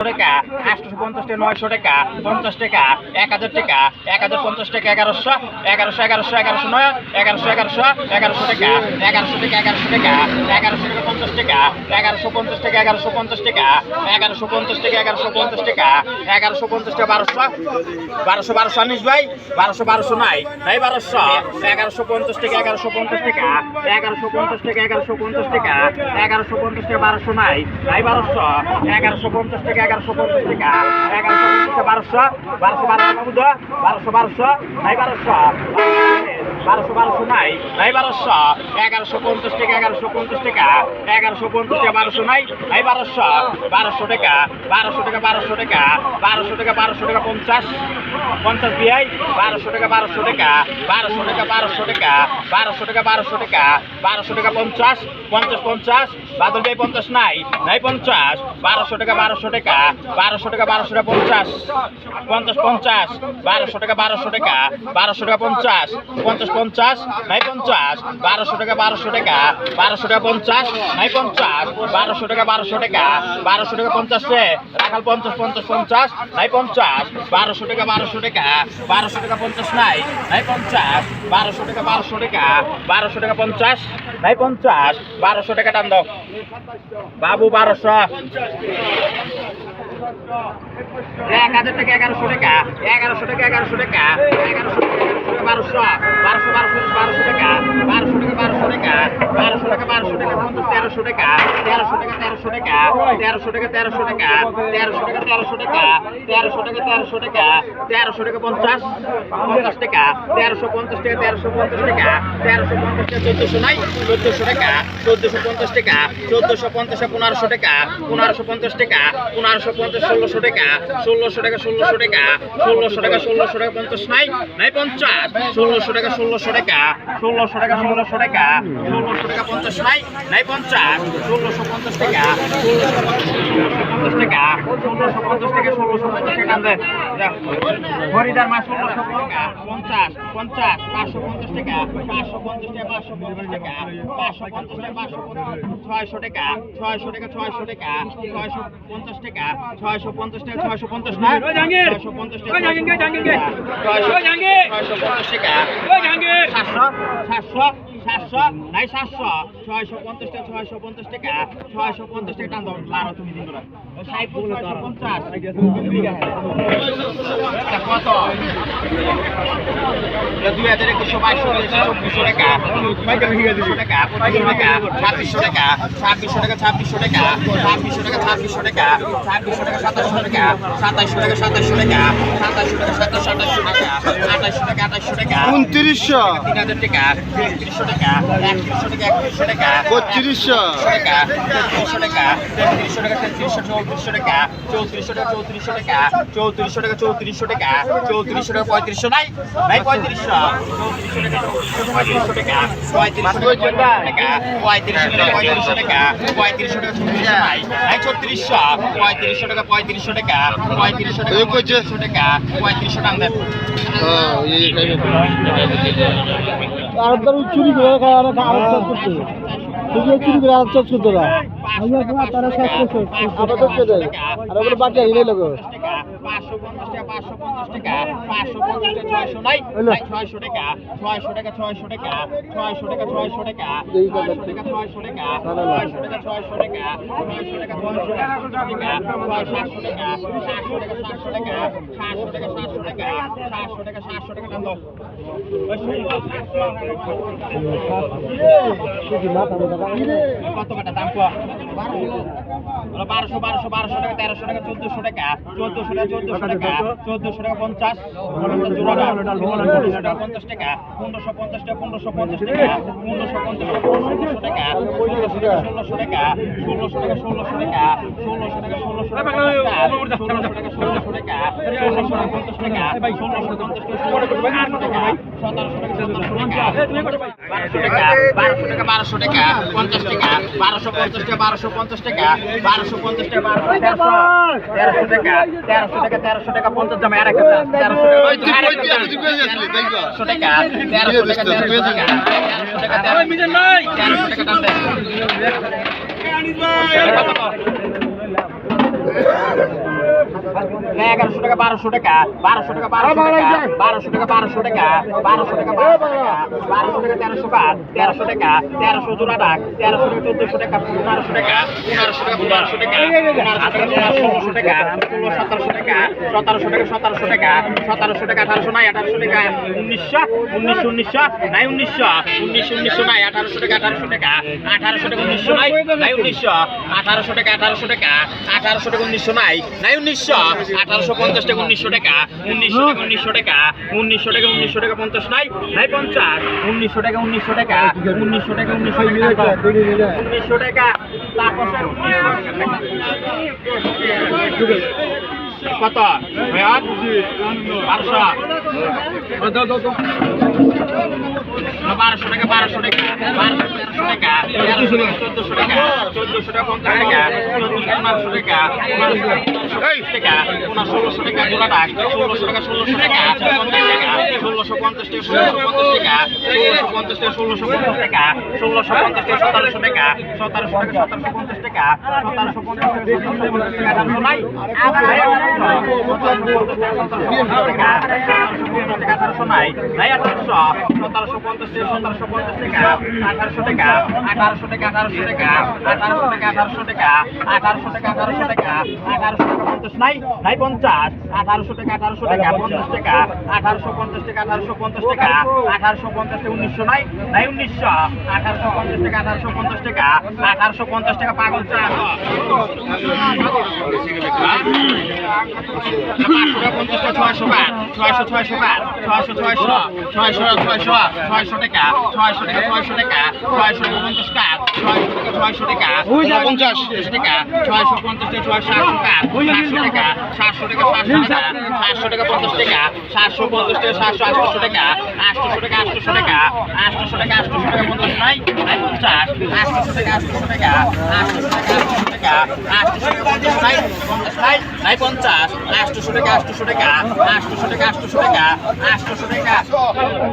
টাকা আটশো নয়শো টাকা পঞ্চাশ টাকা এক হাজার টাকা এক হাজার পঞ্চাশ টাকা এগারোশো এগারোশো এগারোশো এগারোশো নয় এগারোশো এগারোশো এগারোশো টাকা এগারোশো টাকা এগারোশো টাকা এগারোশো টাকা পঞ্চাশ টাকা এগারোশো পঞ্চাশ টাকা এগারোশো পঞ্চাশ টাকা এগারোশো পঞ্চাশ টাকা এগারোশো পঞ্চাশ টাকা এগারোশো পঞ্চাশ বারোশো বারোশো বারোশো আনিস ভাই বারোশো বারোশো নাই নাই বারোশো এগারোশো পঞ্চাশ টাকা এগারোশো পঞ্চাশ টাকা এগারোশো পঞ্চাশ টাকা এগারোশো পঞ্চাশ টাকা এগারোশো পঞ্চাশ টাকা বারোশো নাই নাই বারোশো এগারোশো পঞ্চাশ টাকা এগারোশো পঞ্চাশ থেকে এগারোশো বারোশো বারোশো বারোশো বারোশো বারোশো নাই বারোশো। বারোশো বারোশো নাই নাই বারোশো এগারোশো পঞ্চাশ টাকা এগারোশো পঞ্চাশ টাকা এগারোশো পঞ্চাশ টাকা বারোশো নাই নাই বারোশো বারোশো টাকা বারোশো টাকা বারোশো টাকা বারোশো টাকা বারোশো টাকা পঞ্চাশ পঞ্চাশ বিয়াই বারোশো টাকা বারোশো টাকা বারোশো টাকা বারোশো টাকা বারোশো টাকা বারোশো টাকা বারোশো টাকা পঞ্চাশ পঞ্চাশ পঞ্চাশ বাদল ভাই পঞ্চাশ নাই নাই পঞ্চাশ বারোশো টাকা বারোশো টাকা বারোশো টাকা বারোশো টাকা পঞ্চাশ পঞ্চাশ পঞ্চাশ বারোশো টাকা বারোশো টাকা বারোশো টাকা পঞ্চাশ পঞ্চাশ পঞ্চাশ নাই পঞ্চাশ, বারোশো টাকা বারোশো টাকা বারোশো টাকা পঞ্চাশ নাই পঞ্চাশ, বারোশো টাকা বারোশো টাকা বারোশো টাকা পঞ্চাশ রে, রাখাল পঞ্চাশ পঞ্চাশ পঞ্চাশ নাই পঞ্চাশ, বারোশো টাকা বারোশো টাকা বারোশো টাকা পঞ্চাশ নাই নাই পঞ্চাশ, বারোশো টাকা বারোশো টাকা বারোশো টাকা পঞ্চাশ নাই পঞ্চাশ, বারোশো টাকা টান দাও। বাবু বারোশো। এক হাজার টাকা এগারোশো টাকা এগারোশো টাকা এগারোশো টাকা এগারোশো টাকা বারোশো বারোশো বারোশো বারোশো টাকা বারোশো টাকা বারোশো টাকা বারোশো টাকা বারোশো টাকা পঞ্চাশ তেরোশো টাকা তেরোশো টাকা তেরোশো টাকা তেরোশো টাকা তেরোশো টাকা তেরোশো টাকা তেরোশো টাকা তেরোশো টাকা তেরোশো টাকা তেরোশো টাকা পঞ্চাশ পঞ্চাশ টাকা তেরোশো পঞ্চাশ টাকা তেরোশো পঞ্চাশ টাকা তেরোশো পঞ্চাশ টাকা চোদ্দোশো নাই চোদ্দোশো টাকা চোদ্দোশো পঞ্চাশ টাকা চোদ্দোশো পঞ্চাশে পনেরোশো টাকা পনেরোশো পঞ্চাশ টাকা পনেরোশো পঞ্চাশ ষোলোশো টাকা ষোলোশো টাকা ষোলোশো টাকা ষোলোশো টাকা ষোলোশো টাকা পঞ্চাশ নাই নাই পঞ্চাশ ষোলোশো টাকা ষোলোশো টাকা ষোলোশো টাকা ষোলোশো টাকা ষোলোশো টাকা পঞ্চাশ নাই নাই পঞ্চাশ ষোলোশো পঞ্চাশ টাকা পঞ্চাশ টাকা ষোলোশো পঞ্চাশ টাকা ষোলোশো পঞ্চাশ টাকা হরিদার মা ষোলোশো পঞ্চাশ পঞ্চাশ পাঁচশো পঞ্চাশ টাকা পাঁচশো পঞ্চাশ টাকা পাঁচশো পঞ্চাশ টাকা পাঁচশো পঞ্চাশ টাকা পাঁচশো ছয়শো টাকা ছয়শো টাকা ছয়শো টাকা ছয়শো পঞ্চাশ টাকা ছয়শো পঞ্চাশ টাকা ছয়শো পঞ্চাশ না ছয়শো পঞ্চাশ টাকা ছয়শো পঞ্চাশ টাকা সাতশো সাতশো সাতশো নাই সাতশো ছয়শো পঞ্চাশ টাকা ছয়শো পঞ্চাশ টাকা ছয়শো পঞ্চাশ টাকা টান দাও লারো তুমি দিন করে ছয়শো পঞ্চাশ। কত? দুই হাজার একুশশো বাইশশো চব্বিশশো টাকা। চব্বিশশো টাকা পঁচিশশো টাকা ছাব্বিশশো টাকা ছাব্বিশশো টাকা ছাব্বিশশো টাকা ছাব্বিশশো টাকা ছাব্বিশশো টাকা ছাব্বিশশো টাকা সাতাশশো টাকা সাতাশশো টাকা সাতাশশো টাকা সাতাশশো টাকা সাতাশশো টাকা আঠাশশো টাকা আঠাশশো টাকা উনত্রিশশো। তিন হাজার টাকা একত্রিশশো টাকা একত্রিশশো টাকা একত্রিশশো টাকা বত্রিশশো টাকা তেত্রিশশো টাকা তেত্রিশশো টাকা তেত্রিশশো চৌত্রিশশো টাকা চৌত্রিশশো টাকা চৌত্রিশশো টাকা চৌত্রিশশো টাকা চৌত্রিশশো টাকা চৌত্রিশশো টাকা পঁয়ত্রিশশো নাই নাই পঁয়ত্রিশশো চৌত্রিশশো টাকা পঁয়ত্রিশশো টাকা পঁয়ত্রিশশো টাকা পঁয়ত্রিশশো টাকা পঁয়ত্রিশশো টাকা পঁয়ত্রিশশো টাকা ছত্রিশশো নাই নাই ছত্রিশশো পঁয়ত্রিশশো টাকা পঁয়ত্রিশশো টাকা পঁয়ত্রিশশো টাকা? পঁয়ত্রিশশো টাকা পঁয়ত্রিশশো টাকা দেন আর ধরো চুরি করে আরব চুরি করে। আরব চাষ করতে কত টাকা দাম কয় বারোশো বারোশো বারোশো টাকা তেরোশো টাকা চোদ্দশো টাকা চোদ্দশো টাকা চোদ্দশো টাকা চোদ্দশো টাকা পঞ্চাশ পনেরোশো টাকা পঞ্চাশ টাকা পনেরোশো পঞ্চাশ টাকা পনেরোশো পঞ্চাশ টাকা পনেরোশো পঞ্চাশ টাকা ষোলোশো টাকা ষোলোশো টাকা ষোলোশো টাকা ষোলোশো টাকা ষোলোশো টাকা ষোলোশো টাকা ষোলোশো টাকা ষোলোশো টাকা ষোলোশো টাকা ষোলোশো টাকা পঞ্চাশ টাকা ষোলোশো পঞ্চাশ টাকা সতেরোশো টাকা সতেরোশো টাকা বারোশো টাকা বারোশো টাকা বারোশো টাকা পঞ্চাশ টাকা বারোশো পঞ্চাশ টাকা বারোশো পঞ্চাশ টাকা বারোশো পঞ্চাশ টাকা বারোশো তেরোশো তেরোশো টাকা তেরোশো টাকা তেরোশো টাকা পঞ্চাশ জমা আর একটা তেরোশো তেরোশো টাকা তেরোশো টাকা তেরোশো টাকা তেরোশো টাকা তেরোশো টাকা নাই এগারোশো টাকা বারোশো টাকা বারোশো টাকা বারোশো টাকা বারোশো টাকা বারোশো টাকা বারোশো টাকা বারোশো টাকা বারোশো টাকা তেরোশো পাঁচ তেরোশো টাকা তেরোশো জোড়া ডাক তেরোশো টাকা চোদ্দশো টাকা পনেরোশো টাকা পনেরোশো টাকা পনেরোশো টাকা পনেরোশো টাকা ষোলোশো সতেরোশো টাকা সতেরোশো টাকা সতেরোশো টাকা সতেরোশো টাকা আঠারোশো নাই আঠারোশো টাকা উনিশশো উনিশশো উনিশশো নাই উনিশশো উনিশশো উনিশশো নাই আঠারোশো টাকা আঠারোশো টাকা আঠারোশো টাকা উনিশশো নাই নাই উনিশশো আঠারোশো টাকা আঠারোশো টাকা আঠারোশো টাকা উনিশশো নাই নাই উনিশশো আঠারোশো পঞ্চাশ টাকা উনিশশো টাকা উনিশশো টাকা উনিশশো টাকা উনিশশো টাকা উনিশশো টাকা পঞ্চাশ নাই নাই পঞ্চাশ উনিশশো টাকা উনিশশো টাকা উনিশশো টাকা উনিশশো টাকা উনিশশো টাকা কত বারোশো বারোশো টাকা বারোশো টাকা বারোশো তেরোশো টাকা তেরোশো টাকা চোদ্দশো টাকা চোদ্দশো টাকা পঞ্চাশ টাকা পনেরোশো টাকা পনেরোশো টাকা পনেরো ষোলোশো টাকা জোড়া ডাক ষোলোশো টাকা ষোলোশো টাকা পঞ্চাশ টাকা ষোলোশো পঞ্চাশ টাকা ষোলোশো পঞ্চাশ টাকা ষোলোশো পঞ্চাশ টাকা ষোলোশো পঞ্চাশ টাকা ষোলোশো পঞ্চাশ টাকা সতেরোশো টাকা সতেরোশো টাকা সতেরোশো পঞ্চাশ টাকা সতেরোশো পঞ্চাশ টাকা সতেরোশো পঞ্চাশ টাকা আঠারোশো নাই আঠারোশো নাই নাই আঠারোশো সতেরোশো পঞ্চাশ সতেরোশো পঞ্চাশ টাকা আঠারোশো টাকা আঠারোশো টাকা আঠারোশো টাকা আঠারোশো টাকা আঠারোশো টাকা আঠারোশো টাকা আঠারোশো টাকা আঠারোশো টাকা পঞ্চাশ নাই নাই পঞ্চাশ আঠারোশো টাকা আঠারোশো টাকা পঞ্চাশ টাকা আঠারোশো পঞ্চাশ টাকা আঠারোশো পঞ্চাশ টাকা আঠারোশো পঞ্চাশ টাকা উনিশশো নাই নাই উনিশশো আঠারোশো পঞ্চাশ টাকা আঠারোশো পঞ্চাশ টাকা আঠারোশো পঞ্চাশ টাকা পাগল চা ছয়শো বার ছয়শো ছয়শো বার ছয়শো ছয়শো ছয়শো ছয়শো ছয়শো টাকা ছয়শো টাকা ছয়শো টাকা ছয়শো পঞ্চাশ টাকা ছয়শো টাকা ছয়শো পঞ্চাশ টাকা ছয়শো পঞ্চাশ টাকা ছয়শো সাতশো টাকা সাতশো টাকা সাতশো টাকা সাতশো টাকা পঞ্চাশ টাকা সাতশো পঞ্চাশ টাকা সাতশো আটশো টাকা আটশো টাকা আটশো টাকা আটশো টাকা আটশো টাকা পঞ্চাশ নাই নাই পঞ্চাশ আটশো টাকা আটশো টাকা আটশো টাকা আটশো টাকা আটশো টাকা পঞ্চাশ নাই পঞ্চাশ নাই নাই পঞ্চাশ আটশো টাকা আটশো টাকা আটশো টাকা আটশো টাকা আটশো টাকা আটশো টাকা।